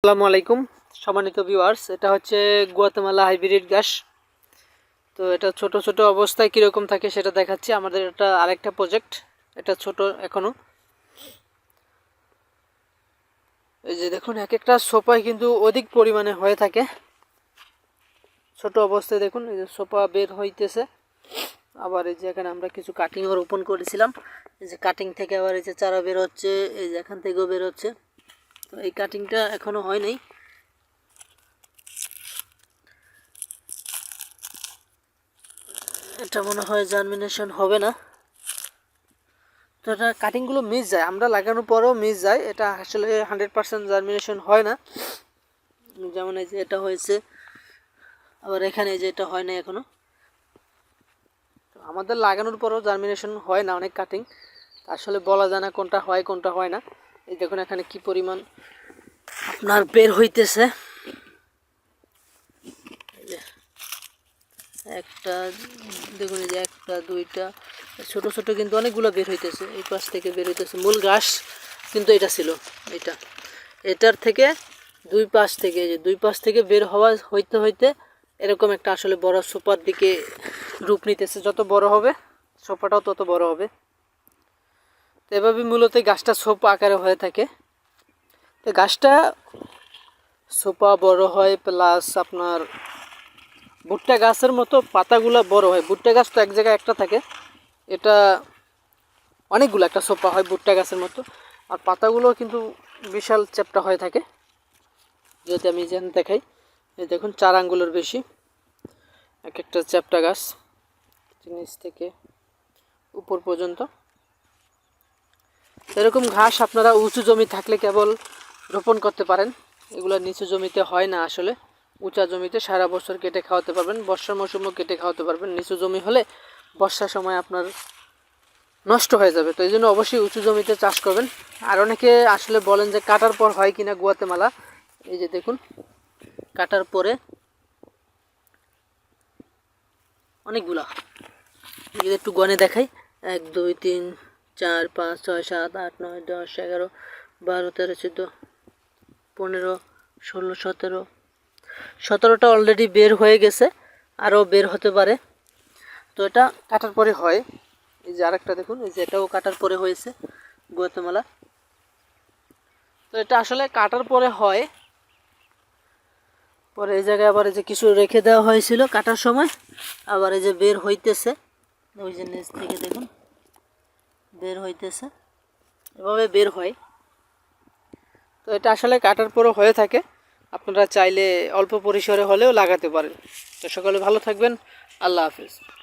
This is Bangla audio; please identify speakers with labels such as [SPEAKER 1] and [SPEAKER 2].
[SPEAKER 1] আসসালামু আলাইকুম সম্মানিত ভিউয়ার্স এটা হচ্ছে গুয়াতেমালা হাইব্রিড গ্যাস তো এটা ছোট ছোট অবস্থায় কীরকম থাকে সেটা দেখাচ্ছি আমাদের এটা আরেকটা প্রজেক্ট এটা ছোট এখনও এই যে দেখুন এক একটা সোপায় কিন্তু অধিক পরিমাণে হয়ে থাকে ছোট অবস্থায় দেখুন এই যে সোপা বের হইতেছে আবার এই যে এখানে আমরা কিছু কাটিংও রোপণ করেছিলাম এই যে কাটিং থেকে আবার এই যে চারা বের হচ্ছে এই যে এখান থেকেও বের হচ্ছে তো এই কাটিংটা এখনো হয় নাই এটা মনে হয় জার্মিনেশন হবে না তো এটা কাটিংগুলো মিস যায় আমরা লাগানোর পরেও মিস যায় এটা আসলে হান্ড্রেড পারসেন্ট জার্মিনেশন হয় না যেমন এই যে এটা হয়েছে আবার এখানে এই যে এটা হয় না এখনও আমাদের লাগানোর পরেও জার্মিনেশন হয় না অনেক কাটিং আসলে বলা যায় না কোনটা হয় কোনটা হয় না এই দেখুন এখানে কি পরিমাণ আপনার বের হইতেছে একটা দেখুন এই যে একটা দুইটা ছোট ছোট কিন্তু অনেকগুলো বের হইতেছে এই পাশ থেকে বের হইতেছে মূল ঘাস কিন্তু এটা ছিল এটা এটার থেকে দুই পাশ থেকে যে দুই পাশ থেকে বের হওয়া হইতে হইতে এরকম একটা আসলে বড় সোপার দিকে রূপ নিতেছে যত বড় হবে সোফাটাও তত বড় হবে তো এভাবে মূলত গাছটা সোপ আকারে হয়ে থাকে তো গাছটা সোপা বড় হয় প্লাস আপনার ভুট্টা গাছের মতো পাতাগুলো বড় হয় ভুট্টা গাছ তো এক জায়গায় একটা থাকে এটা অনেকগুলো একটা সোপা হয় ভুট্টা গাছের মতো আর পাতাগুলো কিন্তু বিশাল চ্যাপটা হয়ে থাকে যদি আমি যেন দেখাই দেখুন চার আঙ্গুলের বেশি এক একটা চ্যাপটা গাছ নিচ থেকে উপর পর্যন্ত এরকম ঘাস আপনারা উঁচু জমি থাকলে কেবল রোপণ করতে পারেন এগুলো নিচু জমিতে হয় না আসলে উঁচা জমিতে সারা বছর কেটে খাওয়াতে পারবেন বর্ষার মৌসুমও কেটে খাওয়াতে পারবেন নিচু জমি হলে বর্ষার সময় আপনার নষ্ট হয়ে যাবে তো এই জন্য অবশ্যই উঁচু জমিতে চাষ করবেন আর অনেকে আসলে বলেন যে কাটার পর হয় কিনা গুয়াতেমালা এই যে দেখুন কাটার পরে অনেকগুলো একটু গনে দেখাই এক দুই তিন চার পাঁচ ছয় সাত আট নয় দশ এগারো বারো তেরো চোদ্দো পনেরো ষোলো সতেরো সতেরোটা অলরেডি বের হয়ে গেছে আরও বের হতে পারে তো এটা কাটার পরে হয় এই যে আরেকটা দেখুন এই যে এটাও কাটার পরে হয়েছে গুয়াতেমালা তো এটা আসলে কাটার পরে হয় পরে এই জায়গায় আবার এই যে কিছু রেখে দেওয়া হয়েছিল কাটার সময় আবার এই যে বের হইতেছে ওই যে নিচ থেকে দেখুন বের হইতেছে এভাবে বের হয় তো এটা আসলে কাটার পরও হয়ে থাকে আপনারা চাইলে অল্প পরিসরে হলেও লাগাতে পারেন তো সকালে ভালো থাকবেন আল্লাহ হাফিজ